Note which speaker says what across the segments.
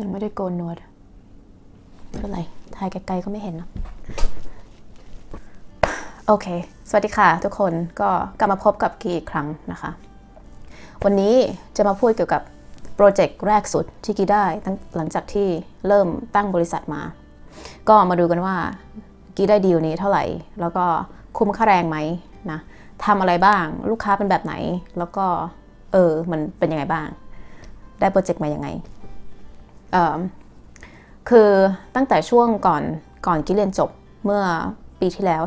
Speaker 1: ยังไม่ได้โกนหนวดไม่เป็นไรถ่ายไกลๆก็ไม่เห็นเนะโอเค สวัสดีค่ะทุกคนก็กลับมาพบกับกีอีกครั้งนะคะ วันนี้จะมาพูดเกี่ยวกับโปรเจกต์แรกสุดที่กีได้ตั้งหลังจากที่เริ่มตั้งบริษัทมา ก็มาดูกันว่ากีได้ดีลนี้เท่าไหร่ แล้วก็คุ้มค่าแรงไหมนะทำอะไรบ้างลูกค้าเป็นแบบไหน แล้วก็เออมันเป็นยังไงบ้าง ได้โปรเจกต์มายังไง คือตั้งแต่ช่วงก่อนก่อนกีเรียนจบเมื่อปีที่แล้ว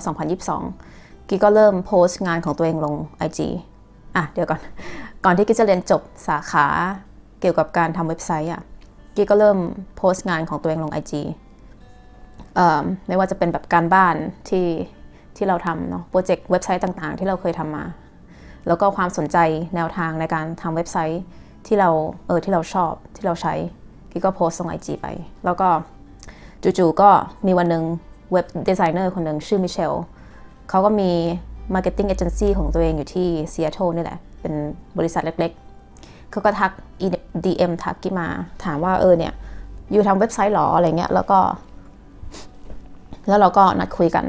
Speaker 1: 2022กีก็เริ่มโพสต์งานของตัวเองลง IG อะเดี๋ยวก่อน ก่อนที่กีจะเรียนจบสาขาเกี่ยวกับการทำเว็บไซต์อะกีก็เริ่มโพสต์งานของตัวเองลง IG เอ่อไม่ว่าจะเป็นแบบการบ้านที่ที่เราทำเนาะโปรเจกต์เว็บไซต์ต่างๆ ที่เราเคยทำมา แล้วก็ความสนใจแนวทางในการทำเว็บไซต์ที่เราเออที่เราชอบที่เราใช้ กีก็โพสต์ลง IG ไป แล้วก็จู่ๆก็มีวันหนึ่งเว็บดีไซเนอร์คนหนึ่งชื่อมิเชลเขาก็มี Marketing Agency ของตัวเองอยู่ที่ซีแอตเทิลนี่แหละ เป็นบริษัทเล็กๆ เขาก็ทัก DM ทักกี้มา ถามว่าเออเนี่ย อยู่ทำเว็บไซต์หรออะไรเงี้ย แล้วก็ แล้วเราก็นัดคุยกัน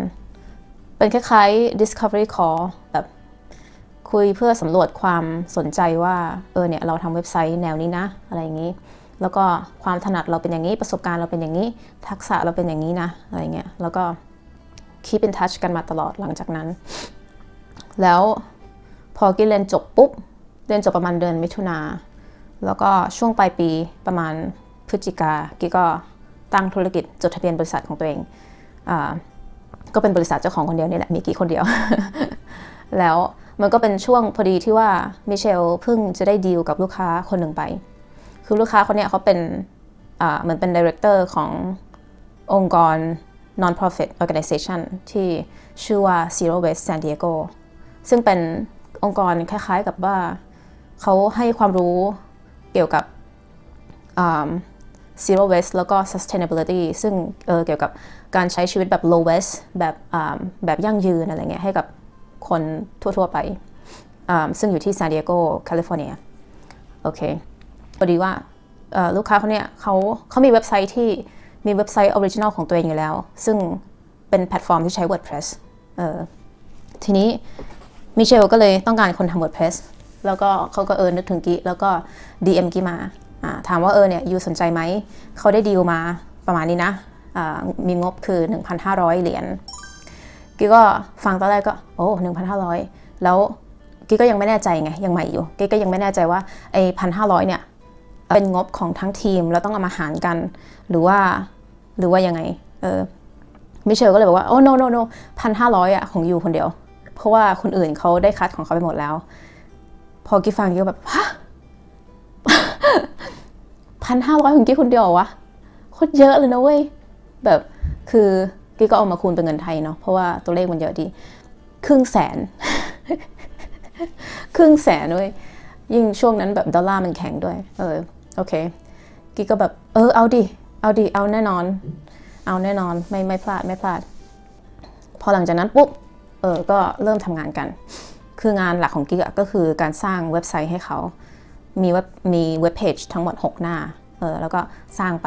Speaker 1: เป็นคล้ายๆ discovery call แบบคุยเพื่อสำรวจความสนใจว่า เออเนี่ย เราทำเว็บไซต์แนวนี้นะ อะไรอย่างนี้ แล้วก็ความถนัดเราเป็นอย่างนี้ประสบการณ์เราเป็นอย่างนี้ ทักษะเราเป็นอย่างนี้นะอะไรเงี้ยแล้วก็ keep in touch กันมาตลอดหลังจากนั้น แล้วพอกี้เรียนจบปุ๊บเรียนจบประมาณเดือนมิถุนาแล้วก็ช่วงปลายปีประมาณพฤศจิกากี้ก็ตั้งธุรกิจจดทะเบียนบริษัทของตัวเองอก็เป็นบริษัทเจ้าของคนเดียวนี่แหละมีกี่คนเดียว แล้วมันก็เป็นช่วงพอดีที่ว่ามิเชลเพิ่งจะได้ดีลกับลูกค้าคนหนึ่งไป คือลูกค้าคนนี้เขาเป็นเหมือนเป็นดีเรคเตอร์ขององค์กร non-profit organization ที่ชื่อว่า Zero Waste San Diego ซึ่งเป็นองค์กรคล้ายๆกับว่าเขาให้ความรู้เกี่ยวกับ zero waste แล้วก็ sustainability ซึ่งเเกี่ยวกับการใช้ชีวิตแบบ low waste แบบแบบยั่งยืนอะไรเงี้ยให้กับคนทั่วๆไป ซึ่งอยู่ที่ซานดิเอโกแคลิฟอร์เนีย โอเค พอดีว่าเอ่อลูกค้าเขาเนี่ยเขาเขามีเว็บไซต์ที่มีเว็บไซต์ออริจินอลของตัวเองอยู่แล้ว ซึ่งเป็นแพลตฟอร์มที่ใช้ WordPress เออทีนี้มิเชลก็เลยต้องการคนทำ WordPress แล้วก็เขาก็เออนึกถึงกิแล้วก็ DM กิมาอ่าถามว่าเออเนี่ยยูสนใจไหม เขาได้ดีลมาประมาณนี้นะมีงบคือ 1,500 เหรียญกิก็ฟังตอนแรกก็ โอ้1,500 แล้วกิก็ยังไม่แน่ใจไง ยังใหม่อยู่กิก็ยังไม่แน่ใจว่าไอ้พันห้าร้อยเนี่ย เป็นงบของทั้งทีมแล้วต้องเอามาหารกัน หรือว่าหรือว่ายังไง เออมิเชลก็เลยบอกว่าโอ้ no no no พันห้าร้อยอะของยูคนเดียว เพราะว่าคนอื่นเขาได้คัดของเขาไปหมดแล้ว พอกิฟังกิก็แบบฮะพันห้าร้อยของกี้คนเดียววะโคตรเยอะเลยนะเว้ยแบบคือกี้ก็เอามาคูณเป็นเงินไทยเนาะเพราะว่าตัวเลขมันเยอะดี ครึ่งแสน ครึ่งแสนเว้ยยิ่งช่วงนั้นแบบดอลลาร์มันแข็งด้วย เออ โอเคกี้ก็แบบเออเอาดิเอาดิเอาแน่นอน เอาแน่นอนไม่ไม่พลาดไม่พลาด พอหลังจากนั้นปุ๊บเออก็เริ่มทำงานกัน คืองานหลักของกิ๊กก็คือการสร้างเว็บไซต์ให้เขา มีเว็บมีเว็บเพจทั้งหมด 6 หน้าเออแล้วก็สร้างไป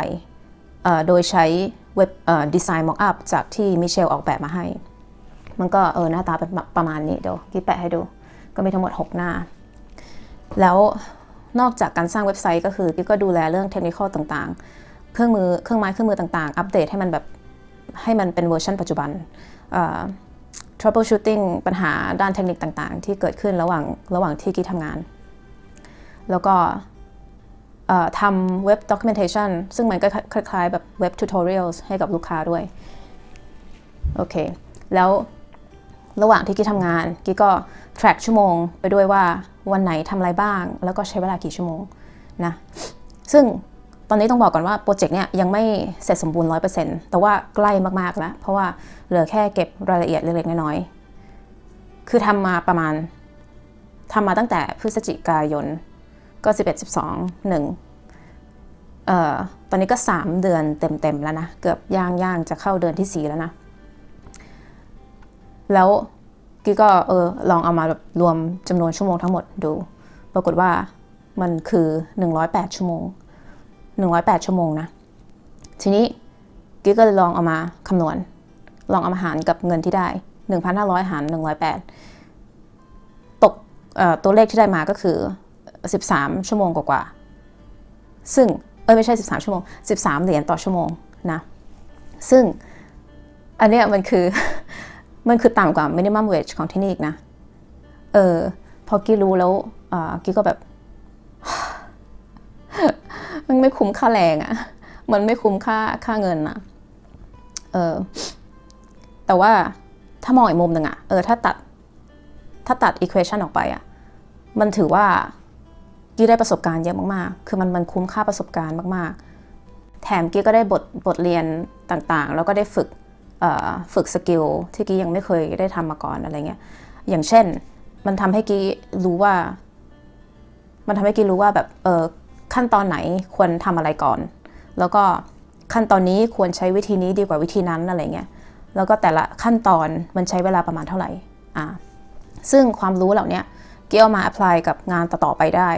Speaker 1: เออโดยใช้เว็บเออดีไซน์มอกอัพจากที่มิเชลออกแบบมาให้ มันก็เออหน้าตาเป็นประมาณนี้เดี๋ยวกิ๊กแปะให้ดู ก็มีทั้งหมด 6 หน้า แล้ว นอกจากการสร้างเว็บไซต์ก็คือกิ๊กก็ดูแลเรื่องเทคนิคต่างๆ เครื่องมือเครื่องไม้เครื่องมือต่างๆ อัปเดตให้มันแบบให้มันเป็นเวอร์ชันปัจจุบัน troubleshooting ปัญหาด้านเทคนิคต่างๆ ที่เกิดขึ้นระหว่างระหว่างที่กิ๊กทำงาน แล้วก็ทำเว็บ documentation ซึ่งมันก็คล้ายๆแบบเว็บ tutorials ให้กับลูกค้าด้วย โอเค แล้ว ระหว่างที่กิ๊กทำงานกิ๊กก็ track ชั่วโมง ไปด้วยว่าวันไหนทำอะไรบ้าง แล้วก็ใช้เวลากี่ชั่วโมงนะซึ่งตอนนี้ต้องบอกก่อนว่าโปรเจกต์เนี่ยยังไม่เสร็จสมบูรณ์100%แต่ว่าใกล้มากๆแล้ว เพราะว่าเหลือแค่เก็บรายละเอียดเล็กๆน้อยๆคือทำมาประมาณทำมาตั้งแต่พฤศจิกายนก็ 11 12 1เอ่อตอนนี้ก็ 3 เดือนเต็มๆแล้วนะ เกือบย่างย่างจะเข้าเดือนที่ 4 แล้วนะ แล้วกี้ก็เออลองเอามาแบบรวมจำนวนชั่วโมงทั้งหมดดู ปรากฏว่ามันคือ 108 ชั่วโมง 108 ชั่วโมงนะ ทีนี้กิ๊กก็เลยลองเอามาคำนวณ ลองเอามาหารกับเงินที่ได้ 1,500 หาร 108 ตกเอ่อตัวเลขที่ได้มาก็คือ 13 ชั่วโมงกว่าๆซึ่ง เอ้ยไม่ใช่ 13 ชั่วโมง 13 เหรียญต่อชั่วโมงนะ ซึ่งอันเนี้ยมันคือ มันคือต่ำกว่า minimum wage ของที่นี่อีกนะ เออ พอกี้รู้แล้วกี้ก็แบบ มันไม่คุ้มค่าแรงอะ่ะ มันไม่คุ้มค่าค่าเงินอะเออ แต่ว่าถ้ามองอีกมุมหนึ่งอะเออ ถ้าตัด ถ้าตัด equation ออกไปอะมันถือว่ากี้ได้ประสบการณ์เยอะมากๆ คือมันมันคุ้มค่าประสบการณ์มากๆ แถมกี้ก็ได้บทบทเรียนต่างๆ แล้วก็ได้ฝึก ฝึกสกิลที่กี้ยังไม่เคยได้ทำมาก่อนอะไรเงี้ย อย่างเช่น มันทำให้กี้รู้ว่า มันทำให้กี้รู้ว่าแบบเออขั้นตอนไหนควรทำอะไรก่อน แล้วก็ขั้นตอนนี้ควรใช้วิธีนี้ดีกว่าวิธีนั้นอะไรเงี้ย แล้วก็แต่ละขั้นตอนมันใช้เวลาประมาณเท่าไหร่ อ่า ซึ่งความรู้เหล่านี้กี้เอามา apply กับงานต่อๆไปได้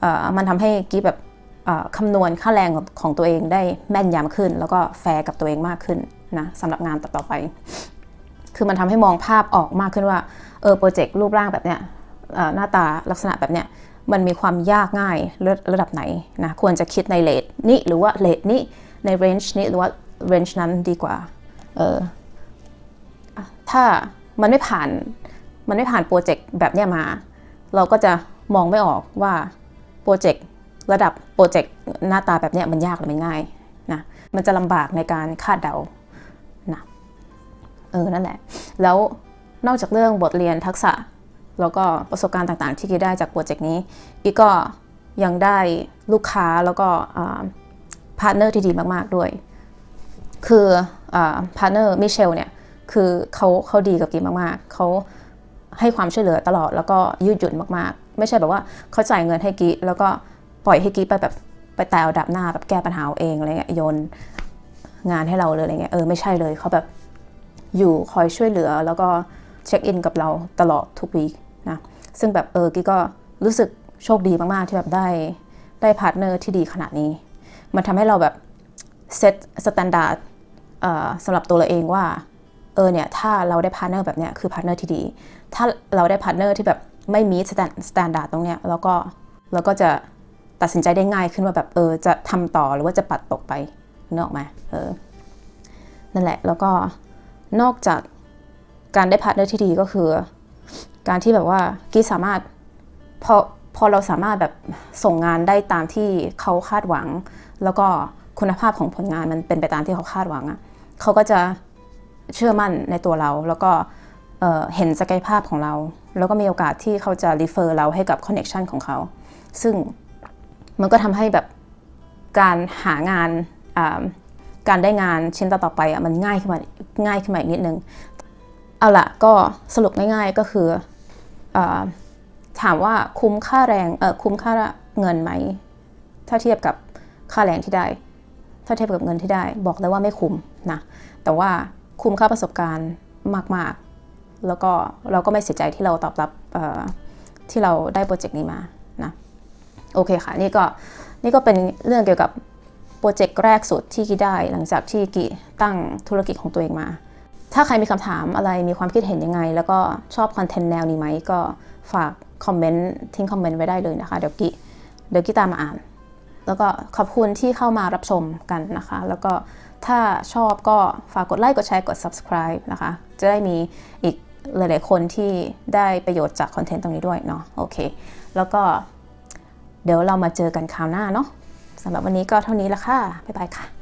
Speaker 1: เอ่อมันทำให้กี้แบบเอ่อคำนวณค่าแรงของตัวเองได้แม่นยำขึ้น แล้วก็แฟร์กับตัวเองมากขึ้น นะสำหรับงานต่อๆไป คือมันทำให้มองภาพออกมากขึ้นว่าเออโปรเจกต์รูปร่างแบบเนี้ยหน้าตาลักษณะแบบเนี้ยมันมีความยากง่ายระระดับไหนนะควรจะคิดในเลทนี้หรือว่าเลทนี้ในเรนจ์นี้หรือว่าเรนจ์นั้นดีกว่าเออถ้ามันไม่ผ่านมันไม่ผ่านโปรเจกต์แบบเนี้ยมา เราก็จะมองไม่ออกว่าโปรเจกต์ระดับโปรเจกต์หน้าตาแบบเนี้ยมันยากหรือมันง่ายนะมันจะลำบากในการคาดเดา เออ นั่นแหละ แล้วนอกจากเรื่องบทเรียนทักษะ แล้วก็ประสบการณ์ต่างๆ ที่กีได้จากโปรเจกต์นี้อีก็ยังได้ลูกค้าแล้วก็พาร์ทเนอร์ที่ดีมากๆด้วย คือพาร์ทเนอร์มิเชลเนี่ย คือเขาเขาดีกับกีมากๆ เขาให้ความช่วยเหลือตลอดแล้วก็ยืดหยุ่นมากๆ ไม่ใช่แบบว่าเขาจ่ายเงินให้กีแล้วก็ปล่อยให้กีไปแบบไปแต่เอาดับหน้าแบบแก้ปัญหาเองอะไรเงี้ยโยนงานให้เราเลยอะไรเงี้ยเออไม่ใช่เลยเขาแบบ อยู่คอยช่วยเหลือ แล้วก็เช็คอินกับเราตลอดทุกวีคนะซึ่งแบบเออกีก็รู้สึกโชคดีมาก ๆ ที่แบบได้ได้พาร์ทเนอร์ที่ดีขนาดนี้ มันทำให้เราแบบเซตสแตนดาร์ดสำหรับตัวเราเองว่าเออเนี่ยถ้าเราได้พาร์ทเนอร์แบบเนี้ยคือพาร์ทเนอร์ที่ดี ถ้าเราได้พาร์ทเนอร์ที่แบบไม่มีสแตนดาร์ดตรงเนี้ยแล้วก็เราก็จะตัดสินใจได้ง่ายขึ้นว่าแบบเออจะทำต่อหรือว่าจะปัดตกไปนึกออกไหมเออนั่นแหละแล้วก็ นอกจากการได้พาร์ทเนอร์ที่ดีก็คือ การที่แบบว่ากี้สามารถพอพอเราสามารถแบบส่งงานได้ตามที่เขาคาดหวัง แล้วก็คุณภาพของผลงานมันเป็นไปตามที่เขาคาดหวังอะ่ะเขาก็จะเชื่อมั่นในตัวเรา แล้วก็เเห็นศักยภาพของเรา แล้วก็มีโอกาสที่เขาจะ refer เราให้กับ connection ของเขา ซึ่งมันก็ทำให้แบบการหางาน การได้งานชิ้นต่อๆไปอะมันง่ายขึ้นมาง่ายขึ้นมาอีกนิดนึง เอาละก็สรุปง่ายๆก็คืออถามว่าคุ้มค่าแรงเออคุ้มค่าเงินไหม ถ้าเทียบกับค่าแรงที่ได้ ถ้าเทียบกับเงินที่ได้ บอกเลยว่าไม่คุ้มนะแต่ว่าคุ้มค่าประสบการณ์มาก ๆ แล้วก็เราก็ไม่เสียใจที่เราตอบรับที่เราได้โปรเจกต์นี้มานะโอเคค่ะนี่ก็นี่ก็เป็นเรื่องเกี่ยวกับ โปรเจกต์แรกสุดที่กีได้หลังจากที่กีตั้งธุรกิจของตัวเองมา ถ้าใครมีคำถามอะไรมีความคิดเห็นยังไง แล้วก็ชอบคอนเทนต์แนวนี้ไหมก็ฝากคอมเมนต์ทิ้งคอมเมนต์ไว้ได้เลยนะคะเดี๋ยวกิเดี๋ยวกิตามมาอ่าน แล้วก็ขอบคุณที่เข้ามารับชมกันนะคะ แล้วก็ถ้าชอบก็ฝากกดไลค์กดแชร์กด subscribe นะคะ จะได้มีอีกหลาย ๆ คนที่ได้ประโยชน์จากคอนเทนต์ตรงนี้ด้วยเนาะโอเค แล้วก็เดี๋ยวเรามาเจอกันคราวหน้าเนาะ สำหรับวันนี้ก็เท่านี้ละค่ะ บ๊ายบายค่ะ